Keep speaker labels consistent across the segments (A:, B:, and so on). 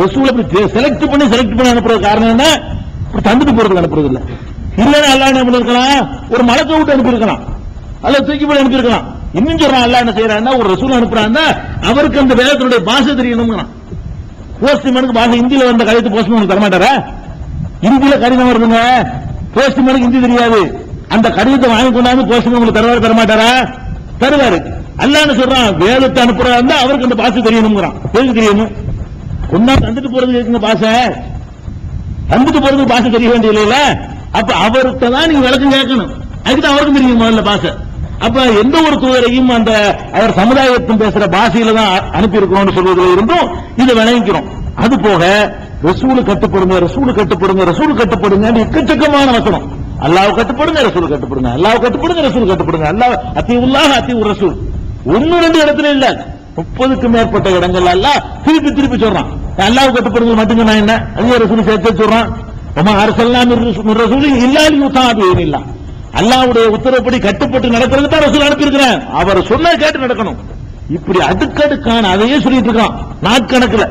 A: ரசூலை செலக்ட் பண்ணி செலக்ட் பண்ணி அனுப்புறது காரணம் என்ன? இப்படி தந்துட்டு போறதுக்கு அனுப்புறது இல்ல இல்லன்னா அல்லா என்ன பண்ணிருக்கலாம்? ஒரு மலத்தை விட்டு அனுப்பியிருக்கலாம். அல்ல தூக்கி போய் அனுப்பியிருக்கலாம். இன்னும் சொல்றான் அல்லா என்ன செய்யறான்னா ஒரு ரசூல் அனுப்புறான்னா அவருக்கு அந்த வேதத்தினுடைய பாஷை தெரியணும்ங்கிறான். போஸ்ட்மேனுக்கு பாஷை ஹிந்தியில வந்த கடிதத்தை போஸ்ட்மேனுக்கு தரமாட்டாரா? இந்தியில கடிதம் வருதுங்க. போஸ்ட்மேனுக்கு ஹிந்தி தெரியாது. அந்த கடிதத்தை வாங்கி கொண்டாந்து போஸ்ட்மேன் உங்களுக்கு தருவாரு தரமாட்டாரா? தருவாரு. அல்லான்னு சொல்றான்? வேதத்தை அனுப்புறா இருந்தா அவருக்கு அந்த பாஷை தெரியணுங்கிறான் எதுக்கு தெரியணும்? ஒன்னா தந்துட்டு போறதுக்கு இருக்குங்க பாச. தந்துட்டு போறதுக்கு பாச தெரிய வேண்டிய இல்லையில அப்ப அவர்கிட்ட தான் நீங்க விளக்கம் கேட்கணும். அதுக்கு அவருக்கு அவருக்கும் தெரியும் முதல்ல பாச. அப்ப எந்த ஒரு தூதரையும் அந்த அவர் சமுதாயத்தின் பேசுற பாஷையில தான் அனுப்பி இருக்கிறோம்னு சொல்வதில் இருந்தும் இதை விளங்கிக்கிறோம். அது போக ரசூலு கட்டுப்படுங்க ரசூலு கட்டுப்படுங்க ரசூலு கட்டுப்படுங்க எக்கச்சக்கமான வசனம். அல்லாஹ் கட்டுப்படுங்க ரசூல் கட்டுப்படுங்க. அல்லாஹ் கட்டுப்படுங்க ரசூல் கட்டுப்படுங்க. அல்லாஹ் அத்தி உல்லாஹ் அத்தி ரசூல் ஒன்னு ரெண்டு இடத்துல இல்ல. முப்பதுக்கும் மேற்பட்ட இடங்கள் திருப்பி திருப்பி சொல்றான். அல்லாஹ் கட்டுப்படுங்க மட்டும் நான் என்ன? அது ரசூல் சேர்த்து சொல்றான் உமா அரசெல்லாம் ரசூல் இல்லாலி யுத்தாபி இல்லா அல்லாவுடைய உத்தரவுப்படி கட்டுப்பட்டு நடக்கிறது தான் ரசூல் அனுப்பியிருக்கிறேன் அவர் சொன்ன கேட்டு நடக்கணும். இப்படி அடுக்கடுக்கான அதையே சொல்லிட்டு இருக்கான். நாட்கணக்கில்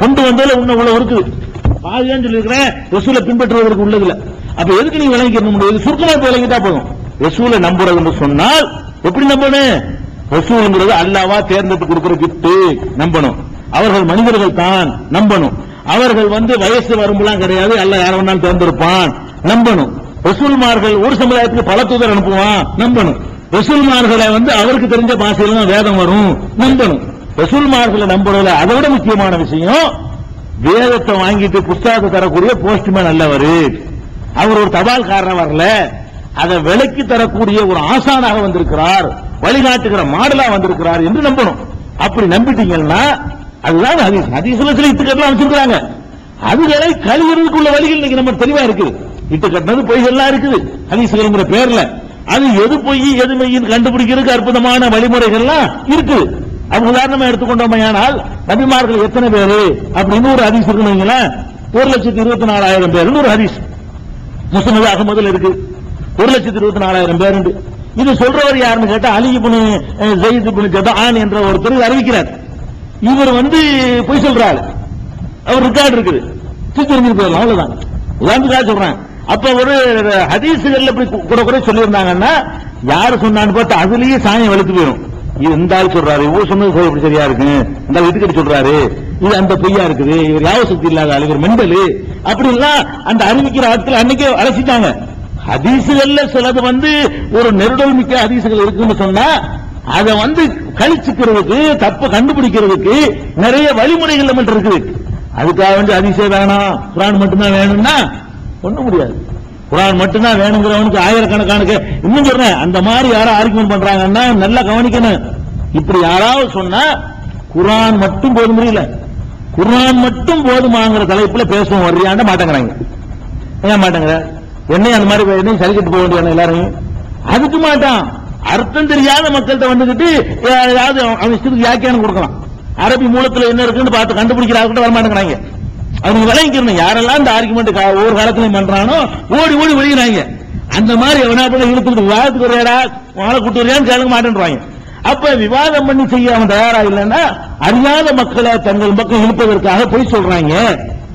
A: கொண்டு வந்ததுல உன்ன உள்ள இருக்குது பாதிதான் சொல்லியிருக்கிறேன். ரசூலை பின்பற்றுவதற்கு உள்ளதுல அப்ப எதுக்கு நீ விளங்கிக்கணும் முடியாது சுருக்கமா இப்ப விளங்கிட்டா போதும். ரசூலை நம்புறது என்று சொன்னால் எப்படி நம்பணும்? ரசூலுங்கிறது அல்லாவா தேர்ந்தெடுத்து கொடுக்கிற கிஃப்ட் நம்பணும். அவர்கள் மனிதர்கள் தான் நம்பணும். அவர்கள் வந்து வயசு வரும்பெல்லாம் கிடையாது. அல்ல யார வேணாலும் தேர்ந்தெடுப்பான் நம்பணும். ரசூல்மார்கள் ஒரு சமுதாயத்துக்கு பல தூதர் அனுப்புவான். நம்பணும். ரசூல்மார்களை வந்து அவருக்கு தெரிஞ்ச பாசையில தான் வேதம் வரும். நம்பணும். ரசூல்மார்களை நம்புறதுல அதை விட முக்கியமான விஷயம் வேதத்தை வாங்கிட்டு புஸ்தகத்தை தரக்கூடிய போஸ்ட்மேன் நல்லவர் அவர் ஒரு தபால்காரன் வரல. அதை விலக்கி தரக்கூடிய ஒரு ஆசானாக வந்திருக்கிறார். வழிகாட்டுகிற மாடலா வந்திருக்கிறார் என்று நம்பணும். அப்படி நம்பிட்டீங்கன்னா அதுதான் ஹதீஸ் ஹதீஸ்ல சில இட்டுக்கட்டலாம் அமைச்சிருக்கிறாங்க அதுகளை கழுவுறதுக்குள்ள வழிகள் இன்னைக்கு நம்ம தெளிவா இருக்குது இட்டு கட்டினது பொய்கள்லாம் இருக்குது. ஹதீஸ்ங்கிற பேர்ல. அது எது பொய் எது மெய்யின் கண்டுபிடிக்கிறதுக்கு அற்புதமான வழிமுறைகள்லாம் இருக்குது அது உதாரணமா எடுத்துக்கொண்டோமையானால் நபிமார்கள் எத்தனை பேரு? அப்படின்னு ஒரு ஹதீஸ் இருக்குன்னு வைங்களேன். ஒரு லட்சத்தி இருபத்தி நாலாயிரம் பேர். ஒரு ஹதீஸ். முஸ்லிம் அகமதுல இருக்கு. ஒரு லட்சத்தி இருபத்தி நாலாயிரம் பேர் இது சொல்றவர் யாருன்னு கேட்டா அலி இப்னு ஜெயித் இப்னு ஜதான் என்ற ஒருத்தர் அறிவிக்கிறார். இவர் வந்து பொய் சொல்றாரு. அவர் ரெக்கார்டு இருக்குது. தெரிஞ்சு போயிடலாம் அவ்வளவுதான். உதாரணத்துக்காக சொல்றேன். அப்ப ஒரு ஹதீசுகள்ல இப்படி கூட கூட சொல்லியிருந்தாங்கன்னா யாரு சொன்னான்னு பார்த்து அதுலயே சாயம் வெளுத்து போயிடும். இது இந்த ஆள் சொல்றாரு இவர் சொன்னது போய் இப்படி சரியா இருக்கு. இந்த ஆள் சொல்றாரு. இது அந்த பொய்யா இருக்குது. இவர் யாவ சக்தி இல்லாத ஆளு இவர் மெண்டலு. அப்படி எல்லாம் அந்த அறிவிக்கிற ஆட்கள் அன்னைக்கே அலசிட்டாங்க. ஹதீசுகள்ல சிலது வந்து ஒரு நெருடல் மிக்க ஹதீசுகள் இருக்குன்னு சொன்னா அதை வந்து கழிச்சுக்கிறதுக்கு தப்பு கண்டுபிடிக்கிறதுக்கு நிறைய வழிமுறைகள் நம்ம இருக்குது. அதுக்காக வந்து அதிசய வேணாம். குரான் மட்டும்தான் வேணும்னா ஒண்ணும் முடியாது. குரான் மட்டும்தான் வேணுங்கிறவனுக்கு ஆயிரக்கணக்கானுக்கு இன்னும் சொல்றேன் அந்த மாதிரி யாரும் ஆர்குமெண்ட் பண்றாங்கன்னா நல்லா கவனிக்கணும். இப்படி யாராவது சொன்னா குரான் மட்டும் போதும் முடியல குரான் மட்டும் போதுமாங்கிற தலைப்புல பேசுவோம் வர்றியாண்ட மாட்டேங்கிறாங்க. ஏன் மாட்டேங்கிற? என்னையும் அந்த மாதிரி என்னையும் சரிக்கிட்டு போக வேண்டிய எல்லாரும் அதுக்கு மாட்டான். அர்த்தம் தெரியாத மக்கள்கிட்ட வந்துகிட்டு ஏதாவது அவன் இஷ்டத்துக்கு வியாக்கியானம் கொடுக்கலாம். அரபி மூலத்தில் என்ன இருக்குன்னு பார்த்து கண்டுபிடிக்கிற கூட வர மாட்டேங்கிறாங்க. அவங்க விளங்கிக்கணும். யாரெல்லாம் இந்த ஆர்குமெண்ட் ஒவ்வொரு காலத்திலையும் பண்றானோ ஓடி ஓடி வெளியிறாங்க அந்த மாதிரி எவனா பண்ண இழுத்துட்டு விவாதத்துக்கு வரையடா வாழை கூட்டு வரையான்னு கேளுங்க மாட்டேன்றாங்க. அப்ப விவாதம் பண்ணி செய்ய அவன் தயாரா இல்லைன்னா அறியாத மக்களை தங்கள் பக்கம் இழுப்பதற்காக போய் சொல்றாங்க.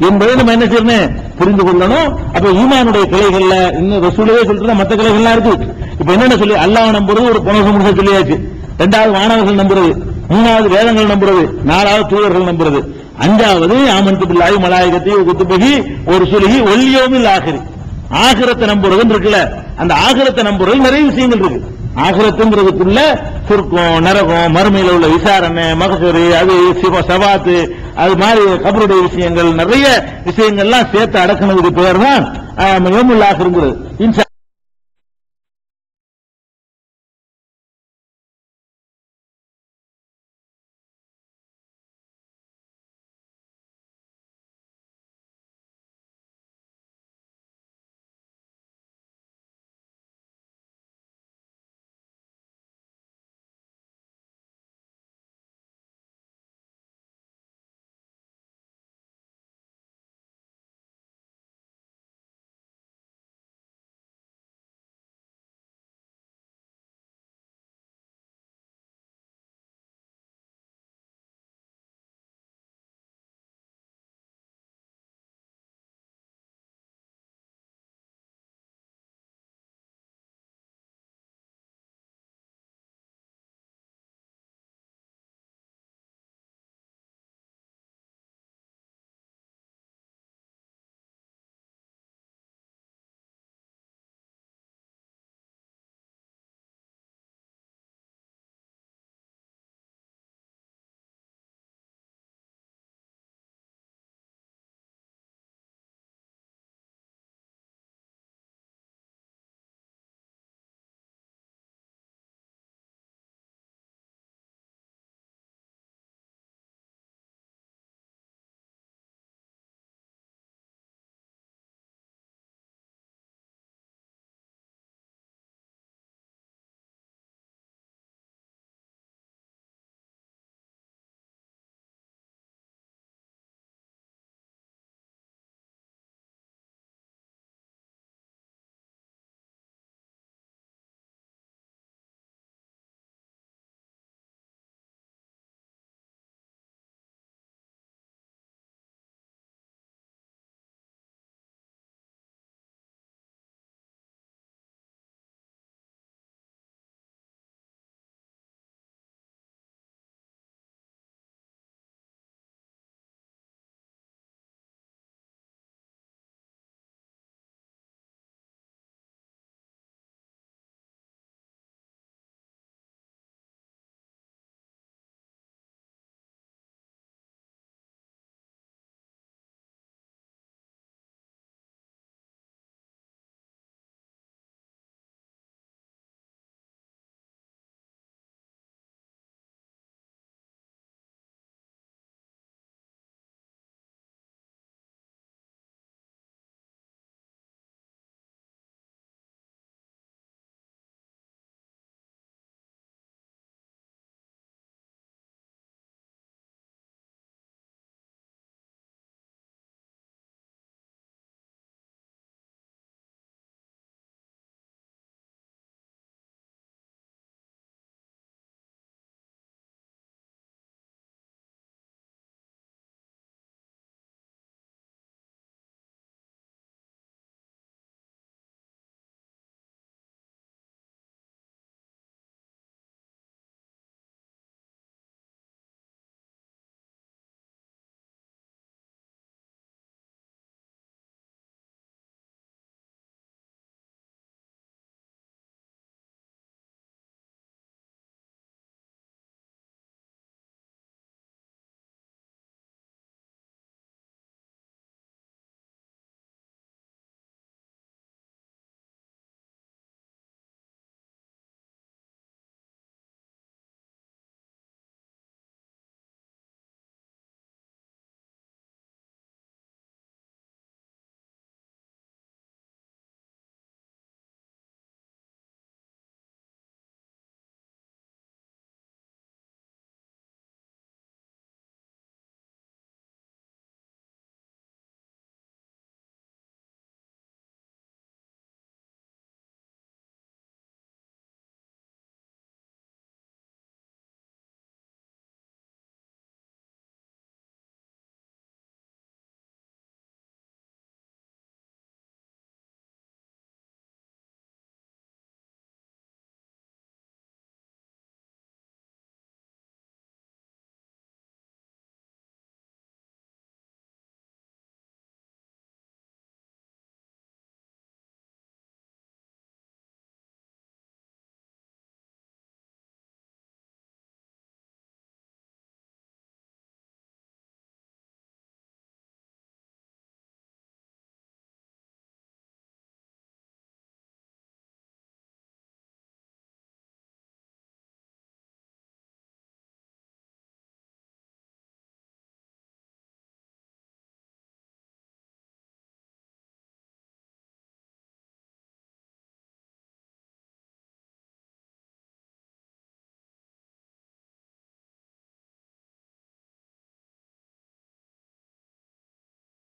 A: என்பதை நம்ம என்ன செய்யணும் புரிந்து கொள்ளணும். அப்ப ஈமானுடைய கிளைகள்ல இன்னும் ரசூலவே சொல்லிட்டு மற்ற கிளைகள்லாம் இருக்கு. இப்ப என்னென்ன சொல்லி? அல்லாஹ் நம்புறது ஒரு புனக முடிச்ச சொல்லியாச்சு. ரெண்டாவது மாணவர்கள் நம்புறது மூணாவது வேதங்கள் நம்புறது நாலாவது தூதர்கள் நம்புறது. அஞ்சாவது ஆமன் பில்லாய் மலாயகத்தை குத்துப்பகி ஒரு சுலுகி ஒல்லியோமில் ஆகிரி. ஆகிரத்தை நம்புறதுன்னு இருக்குல்ல அந்த ஆகிரத்தை நம்புறது நிறைய விஷயங்கள் இருக்கு. ஆகிரத்துங்கிறதுக்குள்ள சுருக்கம் நரகம் மறுமையில் உள்ள விசாரணை மகசூரி அது சிவ சவாத்து அது மாதிரி கபருடைய விஷயங்கள் நிறைய விஷயங்கள்லாம் சேர்த்து அடக்கினதுக்கு பேர் தான் யோமுல் ஆகிருங்கிறது